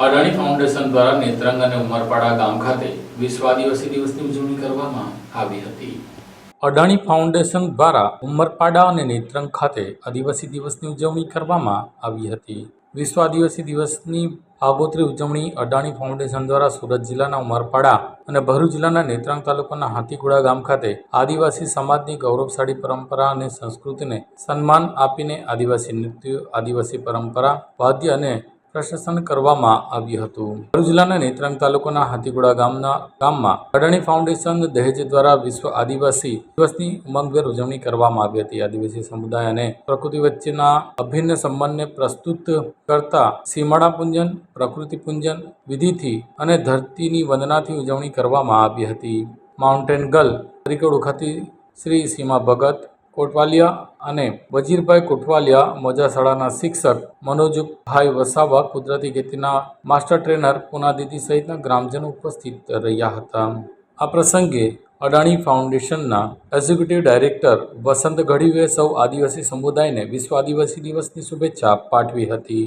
Adani foundation દ્વારા નેત્રંગ અને ઉમરપાડા ગામ ખાતે વિશ્વ આદિવાસી દિવસની ઉજવણી કરવામાં આવી હતી. અદાણી ફાઉન્ડેશન દ્વારા ઉમરપાડા અને નેત્રંગ ખાતે આદિવાસી દિવસની ઉજવણી કરવામાં આવી હતી. વિશ્વ આદિવાસી દિવસની આગોતરી ઉજવણી અદાણી ફાઉન્ડેશન દ્વારા સુરત જિલ્લાના ઉમરપાડા અને ભરૂચ જિલ્લાના નેત્રંગ તાલુકાના હાથીગુડા ગામ ખાતે આદિવાસી સમાજની ગૌરવશાળી પરંપરા અને સંસ્કૃતિને સન્માન આપીને આદિવાસી નૃત્ય, આદિવાસી પરંપરા, વાદ્ય અને પ્રદર્શન કરવામાં આવ્યું હતું. ભરૂચ જિલ્લાના નેત્રંગ તાલુકાના હાથીગુડા ગામના ગામમાં અડાણી ફાઉન્ડેશન દહેજ દ્વારા વિશ્વ આદિવાસી દિવસની ઉમંગભેર ઉજવણી કરવામાં આવી હતી. આદિવાસી સમુદાય અને પ્રકૃતિ વચ્ચેના અભિન્ન સંબંધને પ્રસ્તુત કરતા સીમાડા પૂંજન, પ્રકૃતિ પૂંજન, વિધિથી અને ધરતીની વંદનાથી ઉજવણી કરવામાં આવી હતી. માઉન્ટેન ગર્લ તરીકે ઓળખાતી શ્રી સીમા ભગત કોટવાલિયા અને વજીરભાઈ કોટવાલિયા મોજા શાળાના શિક્ષક મનોજભાઈ વસાવા કુદરતી ખેતીના માસ્ટર ટ્રેનર પુનાદીદી સહિતના ગ્રામજનો ઉપસ્થિત રહ્યા હતા. આ પ્રસંગે અડાણી ફાઉન્ડેશનના એક્ઝિક્યુટિવ ડાયરેક્ટર વસંત ઘડીવે સૌ આદિવાસી સમુદાયને વિશ્વ આદિવાસી દિવસની શુભેચ્છા પાઠવી હતી.